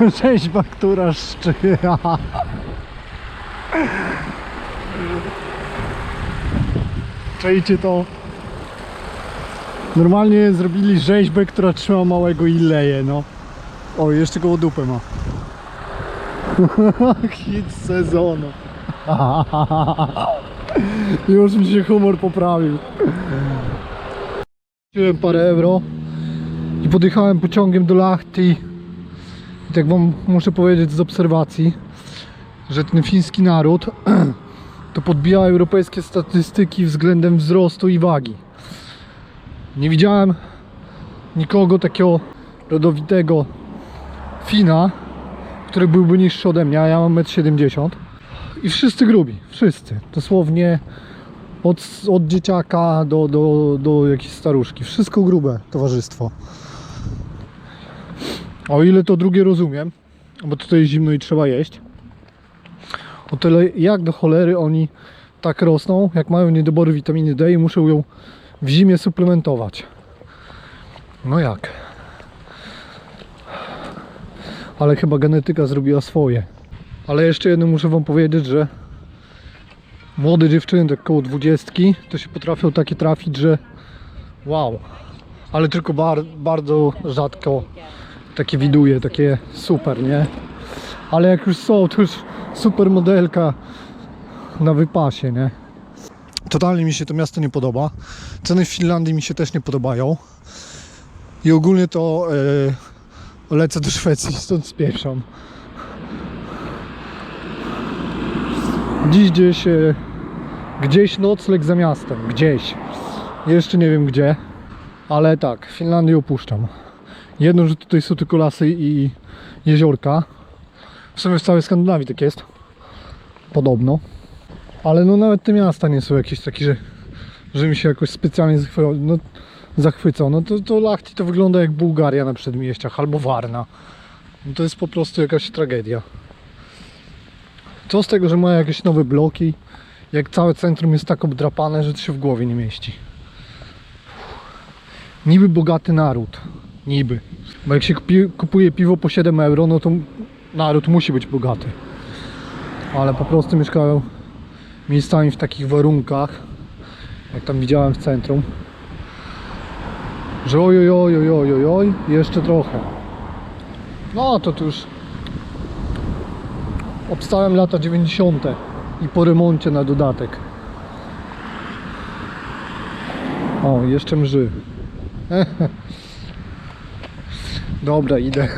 Rzeźba, która szczyja. Czajcie to? Normalnie zrobili rzeźbę, która trzyma małego i leje, no. O, jeszcze koło dupę ma. Hit sezonu. Już mi się humor poprawił. Wziąłem parę euro i podjechałem pociągiem do Lahti. I tak wam muszę powiedzieć z obserwacji, że ten fiński naród to podbija europejskie statystyki względem wzrostu i wagi. Nie widziałem nikogo takiego rodowitego Fina, który byłby niższy ode mnie, a ja mam 1,70 m. I wszyscy grubi, wszyscy. Dosłownie od, od dzieciaka do, do, do jakiejś staruszki. Wszystko grube towarzystwo. O ile to drugie rozumiem, bo tutaj jest zimno i trzeba jeść. O tyle jak do cholery oni tak rosną, jak mają niedobory witaminy D i muszą ją w zimie suplementować. No jak? Ale chyba genetyka zrobiła swoje. Ale jeszcze jedno muszę wam powiedzieć, że młode dziewczyny, tak koło dwudziestki, to się potrafią takie trafić, że wow. Ale tylko bar, bardzo rzadko takie widuje, takie super, nie? Ale jak już są, to już super modelka na wypasie, nie? Totalnie mi się to miasto nie podoba. Ceny w Finlandii mi się też nie podobają. I ogólnie to e, lecę do Szwecji, stąd spieszam. Dziś gdzieś, e, gdzieś nocleg za miastem, gdzieś. Jeszcze nie wiem gdzie, ale tak, Finlandię opuszczam. Jedno, że tutaj są tylko lasy i jeziorka. W sumie w całej Skandynawii tak jest. Podobno. Ale no nawet te miasta nie są jakieś takie, że, że mi się jakoś specjalnie zachwy- no, zachwycą. No to, to Lahti to wygląda jak Bułgaria na przedmieściach albo Warna. No to jest po prostu jakaś tragedia. Co z tego, że ma jakieś nowe bloki, jak całe centrum jest tak obdrapane, że to się w głowie nie mieści. Niby bogaty naród. Niby. Bo jak się kupi, kupuje piwo po 7 euro, no to naród musi być bogaty. Ale po prostu mieszkają miejscami w takich warunkach, jak tam widziałem w centrum, że oj, oj, oj, oj, oj, oj, jeszcze trochę. No to tu już obstałem lata 90. i po remoncie na dodatek. O, jeszcze mrzy. Dobra, idę.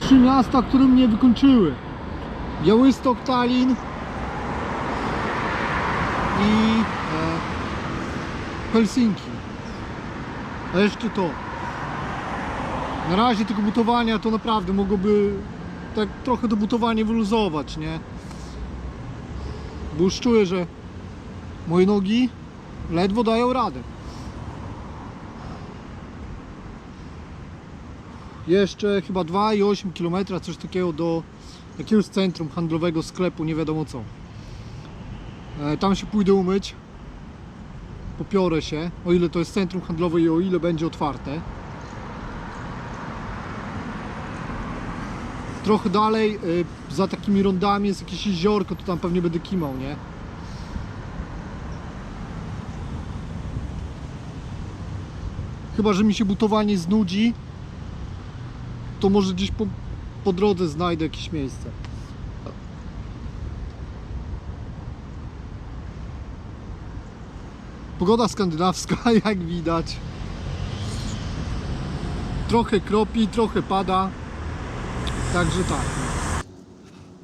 Trzy miasta, które mnie wykończyły. Białystok, Tallin i e, Helsinki. A jeszcze to. Na razie tego butowania to naprawdę mogłoby tak trochę to butowanie wyluzować, nie? Bo już czuję, że moje nogi ledwo dają radę. Jeszcze chyba 2,8 km, coś takiego do jakiegoś centrum handlowego, sklepu, nie wiadomo co. E, Tam się pójdę umyć. Popiorę się, o ile to jest centrum handlowe i o ile będzie otwarte. Trochę dalej, y, za takimi rondami jest jakieś jeziorko, to tam pewnie będę kimał, nie? Chyba, że mi się butowanie znudzi, to może gdzieś po, po drodze znajdę jakieś miejsce. Pogoda skandynawska, jak widać. Trochę kropi, trochę pada. Także tak.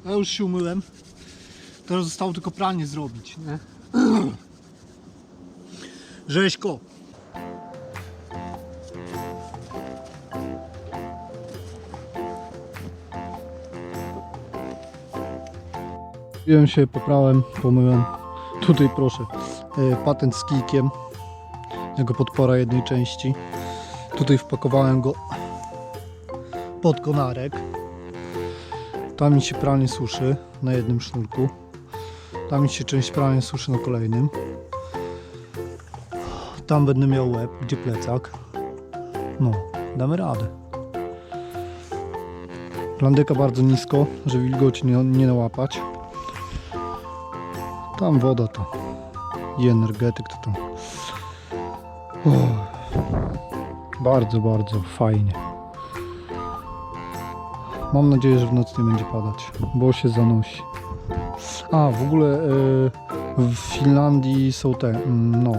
Ja już się umyłem. Teraz zostało tylko pranie zrobić, nie? Rzeźko. Wziąłem się, poprałem, pomyłem. Tutaj proszę, e, patent z kijkiem. Jego podpora jednej części. Tutaj wpakowałem go pod konarek. Tam mi się pralnie suszy na jednym sznurku. Tam mi się część pralnie suszy na kolejnym. Tam będę miał łeb, gdzie plecak. No, damy radę. Landyka bardzo nisko, żeby wilgoci nie, nie nałapać. Tam woda to. I energetyk to tam. Bardzo, bardzo fajnie. Mam nadzieję, że w nocy nie będzie padać, bo się zanosi. A, w ogóle e, w Finlandii są te, mm, no,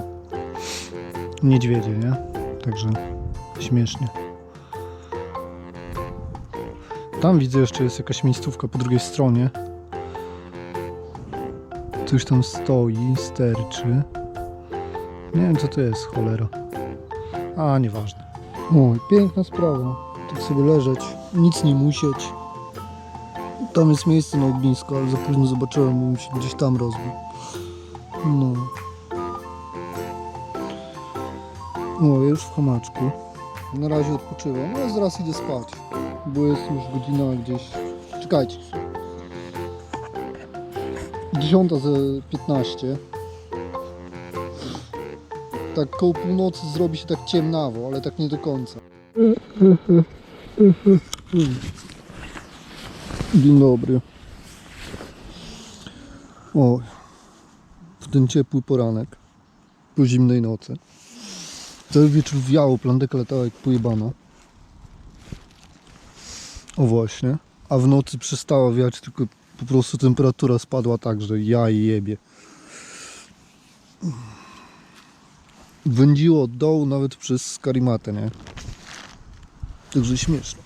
niedźwiedzie, nie? Także śmiesznie. Tam widzę jeszcze jest jakaś miejscówka po drugiej stronie. Coś tam stoi, sterczy. Nie wiem co to jest, cholera. A, nieważne. Oj, piękna sprawa. Tak sobie leżeć, nic nie musieć. Tam jest miejsce na ognisko, ale za późno zobaczyłem, bo mi się gdzieś tam rozbił. No. O, ja już w hamaczku. Na razie odpoczywam, no zaraz idę spać. Bo jest już godzina gdzieś... Czekajcie. 10 za 15. Tak koło północy zrobi się tak ciemnawo, ale tak nie do końca. Dzień dobry. O, w ten ciepły poranek, po zimnej nocy. Cały wieczór wiało, plandeka latała jak pojebana. O właśnie. A w nocy przestała wiać, tylko po prostu temperatura spadła tak, że ja jebie. Wędziło od dołu nawet przez karimatę, nie? Także śmieszne.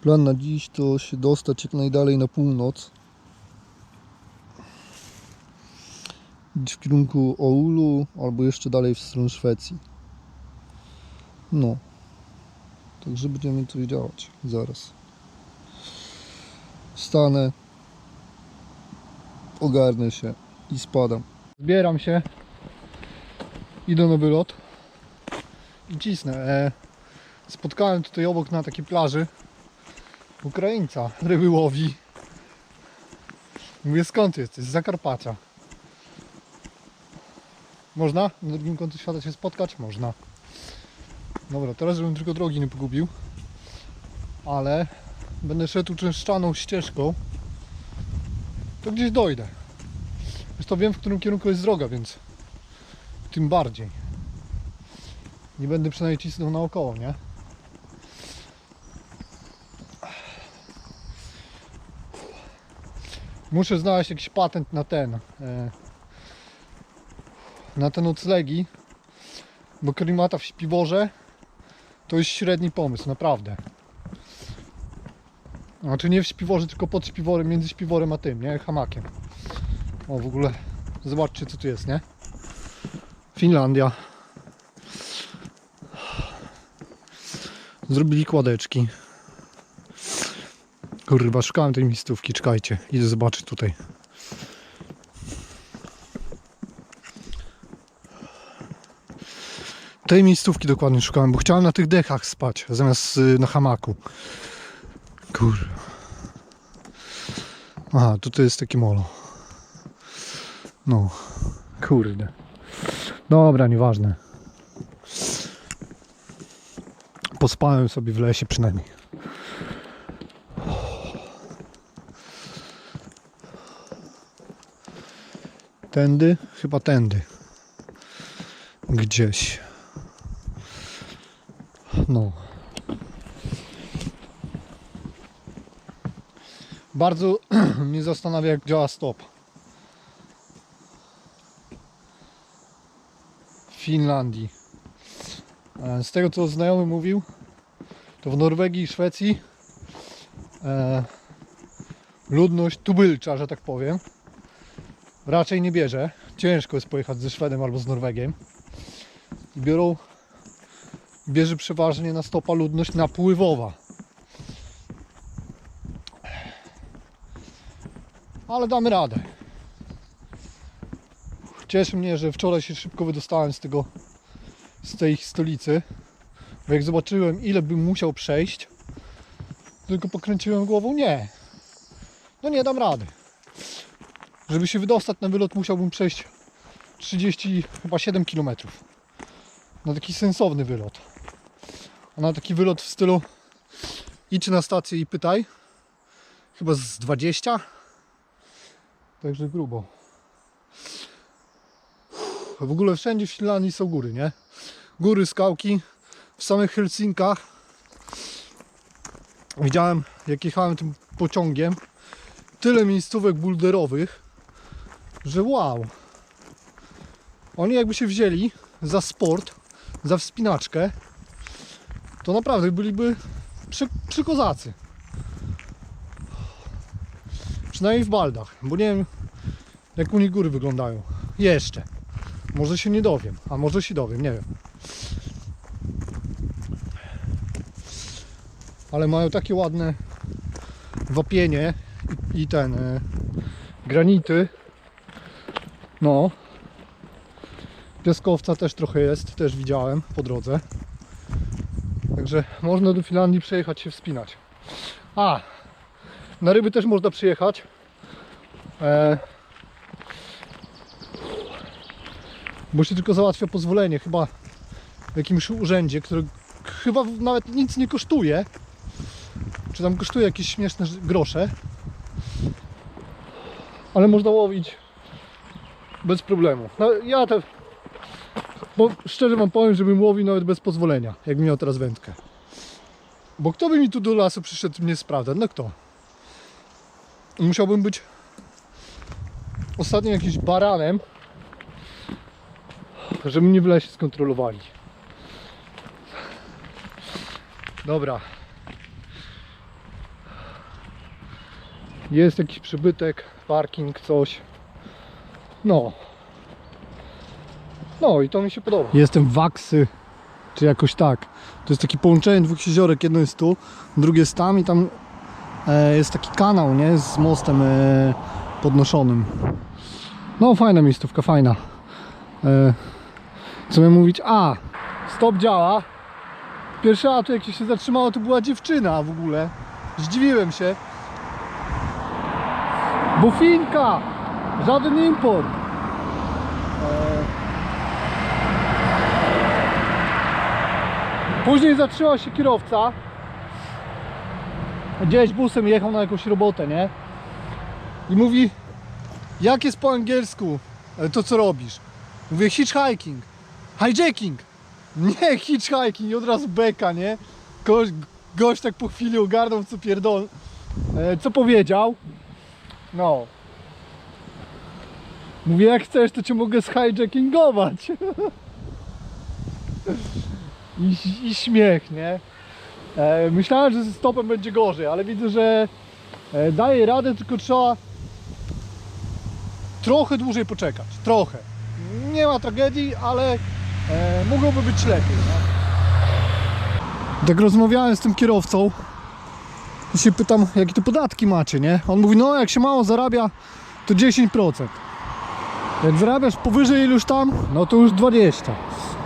Plan na dziś to się dostać jak najdalej na północ. W kierunku Oulu albo jeszcze dalej w stronę Szwecji. No. Także będziemy coś działać zaraz. Wstanę, ogarnę się i spadam. Zbieram się. Idę na wylot. I cisnę. E, spotkałem tutaj obok na takiej plaży Ukraińca, ryby łowi. Mówię skąd jesteś? Z Zakarpacia. Można na drugim końcu świata się spotkać? Można. Dobra, teraz żebym tylko drogi nie pogubił. Ale będę szedł częszczaną ścieżką. To gdzieś dojdę. Zresztą wiem w którym kierunku jest droga, więc tym bardziej. Nie będę przynajmniej cisnął naokoło, nie? Muszę znaleźć jakiś patent na ten. E, na te noclegi. Bo klimata w śpiworze to jest średni pomysł, naprawdę. Znaczy nie w śpiworze, tylko pod śpiworem, między śpiworem a tym, nie? Hamakiem. O, w ogóle zobaczcie co tu jest, nie? Finlandia. Zrobili kładeczki. Kurwa, szukałem tej miejscówki, czekajcie. Idę zobaczyć tutaj. Tej miejscówki dokładnie szukałem, bo chciałem na tych dechach spać, zamiast y, na hamaku. Kurwa. Aha, tutaj jest takie molo. No, kurde. Dobra, nieważne. Pospałem sobie w lesie przynajmniej. Tędy? Chyba tędy. Gdzieś. No. Bardzo mnie zastanawia, jak działa stop. W Finlandii. E, Z tego co znajomy mówił, to w Norwegii i Szwecji e, ludność tubylcza, że tak powiem, raczej nie bierze. Ciężko jest pojechać ze Szwedem albo z Norwegiem. Biorą, bierze przeważnie na stopa ludność napływowa. Ale damy radę. Cieszy mnie, że wczoraj się szybko wydostałem z tego, z tej stolicy. Bo jak zobaczyłem ile bym musiał przejść, tylko pokręciłem głową, nie. No nie dam rady. Żeby się wydostać na wylot musiałbym przejść 30, chyba 7 km. na taki sensowny wylot. A na taki wylot w stylu idź na stację i pytaj. Chyba z 20. Także grubo. W ogóle wszędzie w Finlandii są góry, nie? Góry, skałki. W samych Helsinkach widziałem, jak jechałem tym pociągiem, tyle miejscówek bulderowych, że wow. Oni jakby się wzięli za sport, za wspinaczkę, to naprawdę byliby przy, przykozacy. Przynajmniej w Baldach, bo nie wiem jak u nich góry wyglądają. Jeszcze. Może się nie dowiem, a może się dowiem, nie wiem. Ale mają takie ładne wapienie i, i ten e, granity. No. Piaskowca też trochę jest, też widziałem po drodze. Także można do Finlandii przejechać się wspinać. A, na ryby też można przyjechać. E, bo się tylko załatwia pozwolenie, chyba w jakimś urzędzie, który chyba nawet nic nie kosztuje. Czy tam kosztuje jakieś śmieszne grosze. Ale można łowić bez problemu. No, ja to, bo szczerze wam powiem, żebym łowił nawet bez pozwolenia, jak miał teraz wędkę. Bo kto by mi tu do lasu przyszedł mnie sprawdzać? No kto? Musiałbym być ostatnio jakimś baranem, żeby mnie w lesie skontrolowali. Dobra. Jest jakiś przybytek, parking, coś. No. No i to mi się podoba. Jestem Waksy, czy jakoś tak. To jest takie połączenie dwóch jeziorek. Jedno jest tu, drugie jest tam i tam e, jest taki kanał, nie? Z mostem e, podnoszonym. No fajna miejscówka, fajna. E, co miałem mówić? A, stop działa. Pierwszy auto jak się zatrzymało to była dziewczyna w ogóle. Zdziwiłem się. Bo Finka! Żaden import. Później zatrzymał się kierowca. Gdzieś busem jechał na jakąś robotę, nie? I mówi, jak jest po angielsku to co robisz? Mówię hitchhiking, hijacking. Nie hitchhiking i od razu beka, nie? Gość, gość tak po chwili ogarnął co pierdol, e, co powiedział. No. Mówię, jak chcesz, to cię mogę zhijackingować. I, I śmiech, nie? E, myślałem, że ze stopem będzie gorzej, ale widzę, że e, daje radę, tylko trzeba trochę dłużej poczekać. Trochę. Nie ma tragedii, ale e, mogłoby być lepiej. No. Tak rozmawiałem z tym kierowcą i się pytam, jakie to podatki macie, nie? On mówi, no jak się mało zarabia, to 10%. Jak zarabiasz powyżej iluś tam, no to już 20.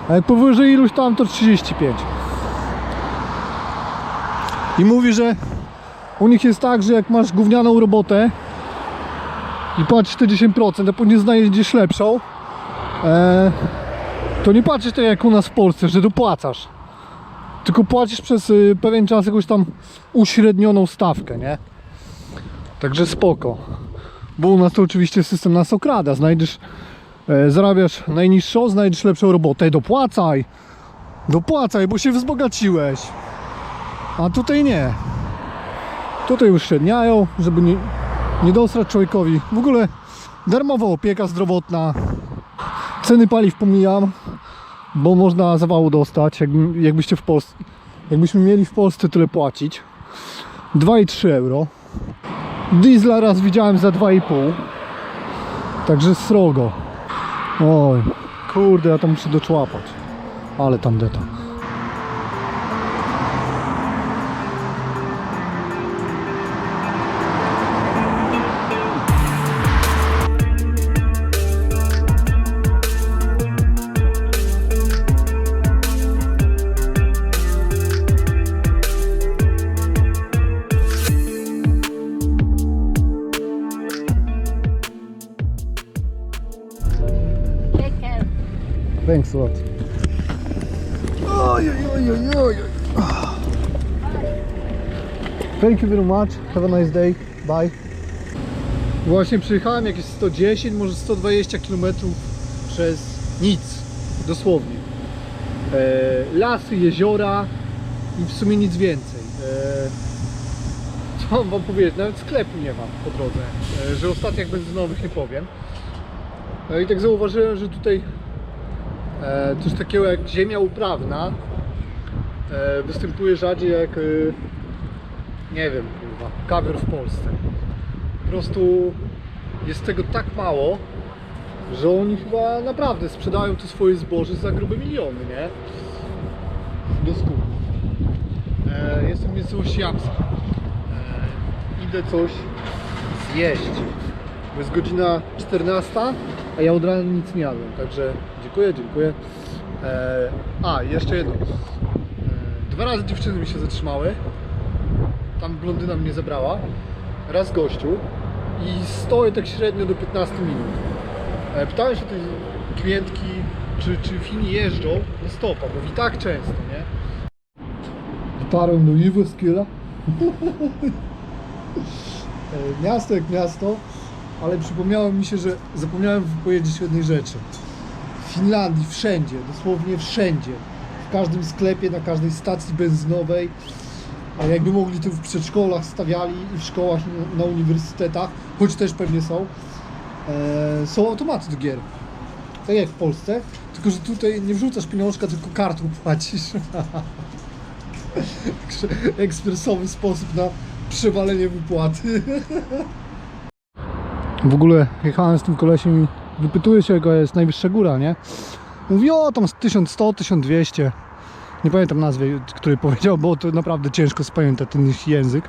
A jak powyżej iluś tam, to 35. I mówi, że u nich jest tak, że jak masz gównianą robotę i płacisz te 10%, a później znajdziesz lepszą, e, to nie patrzysz tak jak u nas w Polsce, że dopłacasz. Tylko płacisz przez y, pewien czas jakąś tam uśrednioną stawkę, nie? Także spoko. Bo u nas to oczywiście system nas okrada. Znajdziesz, e, zarabiasz najniższą, znajdziesz lepszą robotę, dopłacaj. Dopłacaj, bo się wzbogaciłeś. A tutaj nie. Tutaj uśredniają, żeby nie, nie człowiekowi. W ogóle darmowa opieka zdrowotna. Ceny paliw pomijam, bo można zawału dostać, jakby, jakbyście w Polsce, jakbyśmy mieli w Polsce tyle płacić. 2,3 euro. Diesla raz widziałem za 2,5. Także srogo. Oj, kurde, ja tam muszę doczłapać. Ale tam deta. Thanks a lot. Oj, oj, oj, oj, oj. Thank you very much. Have a nice day. Bye. Właśnie przyjechałem jakieś 110, może 120 km przez nic. Dosłownie. E, lasy, jeziora i w sumie nic więcej. E, co mam wam powiedzieć? Nawet sklepu nie mam po drodze. E, że o stacjach benzynowych nie powiem. No i tak zauważyłem, że tutaj coś takiego jak ziemia uprawna e, występuje rzadziej jak e, nie wiem, kurwa, kawior w Polsce. Po prostu jest tego tak mało, że oni chyba naprawdę sprzedają to swoje zboże za grube miliony, nie? Do skupu. E, jestem w miejscowości Jamsa. E, idę coś zjeść. Jest godzina 14, a ja od rana nic nie jadłem, także dziękuję, dziękuję. E, a, jeszcze jedno. E, dwa razy dziewczyny mi się zatrzymały. Tam blondyna mnie zabrała. Raz gościu. I stoję tak średnio do 15 minut. E, pytałem się tej klientki, czy, czy Fini jeżdżą na stopa, bo i tak często, nie? Dotarłem do Jyväskylä. E, miasto jak miasto, ale przypomniało mi się, że zapomniałem powiedzieć jednej rzeczy. W Finlandii wszędzie, dosłownie wszędzie, w każdym sklepie, na każdej stacji benzynowej, jakby mogli to w przedszkolach stawiali i w szkołach i na uniwersytetach, choć też pewnie są, e, są automaty do gier. Tak jak w Polsce, tylko że tutaj nie wrzucasz pieniążka, tylko kartą płacisz. Ekspresowy sposób na przewalenie wypłaty. W ogóle jechałem z tym kolesiem i wypytuję się, jaka jest najwyższa góra, nie? Mówi, o tam z 1100, 1200. Nie pamiętam nazwy, której powiedział, bo to naprawdę ciężko spamiętać ten język.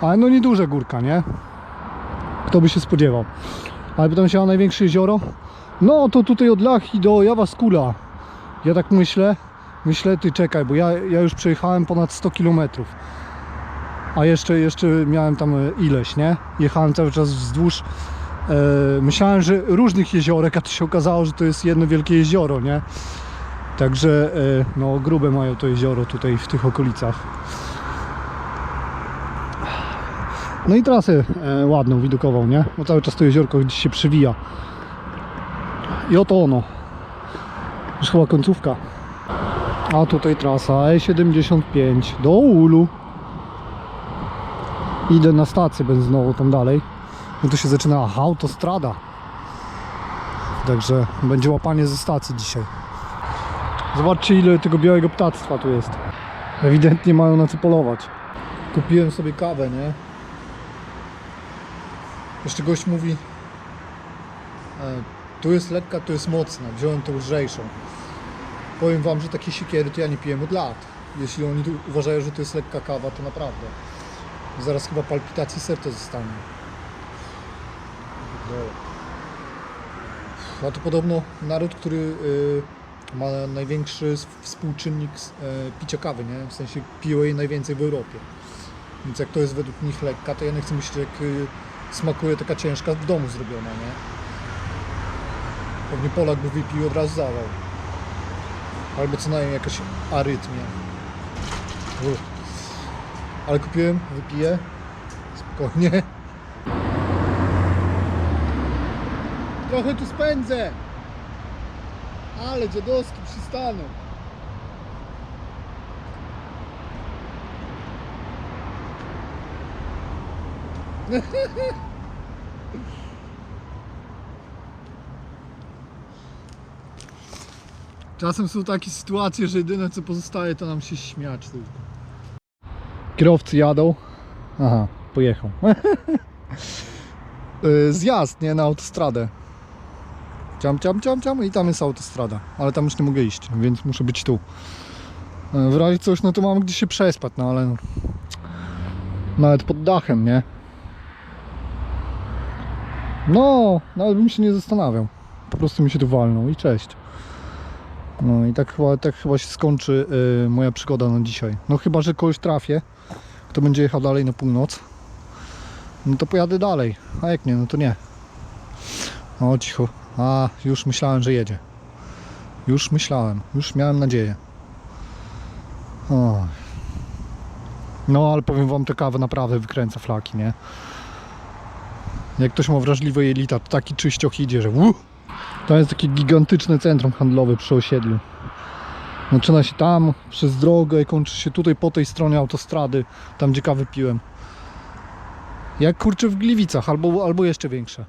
Ale no nieduża górka, nie? Kto by się spodziewał. Ale pytam się o największe jezioro. No to tutaj od Lachi do Jawaskula. Ja tak myślę, myślę, ty czekaj, bo ja, ja już przejechałem ponad 100 km. A jeszcze, jeszcze miałem tam ileś, nie? Jechałem cały czas wzdłuż. E, myślałem, że różnych jeziorek, a to się okazało, że to jest jedno wielkie jezioro, nie? Także e, no, grube mają to jezioro tutaj w tych okolicach. No i trasę e, ładną, widokową, nie? Bo cały czas to jeziorko gdzieś się przewija. I oto ono. Już chyba końcówka. A tutaj trasa E75 do Ulu. Idę na stację benzynową tam dalej. No to się zaczyna autostrada. Także będzie łapanie ze stacji dzisiaj. Zobaczcie ile tego białego ptactwa tu jest. Ewidentnie mają na co polować. Kupiłem sobie kawę, nie? Jeszcze gość mówi e, tu jest lekka, tu jest mocna. Wziąłem tą lżejszą. Powiem wam, że takie siekiery to ja nie piłem od lat. Jeśli oni tu uważają, że to jest lekka kawa, to naprawdę. Zaraz chyba palpitacji serca zostanie. A to podobno naród, który y, ma największy współczynnik e, picia kawy, nie? W sensie piją jej najwięcej w Europie. Więc jak to jest według nich lekka, to ja nie chcę myśleć, jak y, smakuje taka ciężka w domu zrobiona, nie? Pewnie Polak by wypił od razu zawał. Albo co najmniej jakaś arytmia. Ale kupiłem, wypiję. Spokojnie. Trochę tu spędzę. Ale dziadowski przystaną. Czasem są takie sytuacje, że jedyne co pozostaje to nam się śmiać tylko. Kierowcy jadą. Aha, pojechał. Y, Zjazd, nie? Na autostradę. Ciam, ciam, ciam, ciam i tam jest autostrada. Ale tam już nie mogę iść, więc muszę być tu. Y, W razie coś, no to mam gdzie się przespać, no ale... Nawet pod dachem, nie? No, nawet bym się nie zastanawiał. Po prostu mi się tu walną i cześć. No i tak chyba, tak chyba się skończy y, moja przygoda na dzisiaj. No chyba, że kogoś trafię, kto będzie jechał dalej na północ. No to pojadę dalej. A jak nie, no to nie. O cicho. A, już myślałem, że jedzie. Już myślałem, już miałem nadzieję. O. No ale powiem wam, te kawy naprawdę wykręca flaki, nie? Jak ktoś ma wrażliwe jelita, to taki czyścioch idzie, że uh! To jest takie gigantyczne centrum handlowe przy osiedlu. Zaczyna się tam, przez drogę i kończy się tutaj po tej stronie autostrady, tam gdzie kawy piłem. Jak kurczę w Gliwicach, albo, albo jeszcze większe.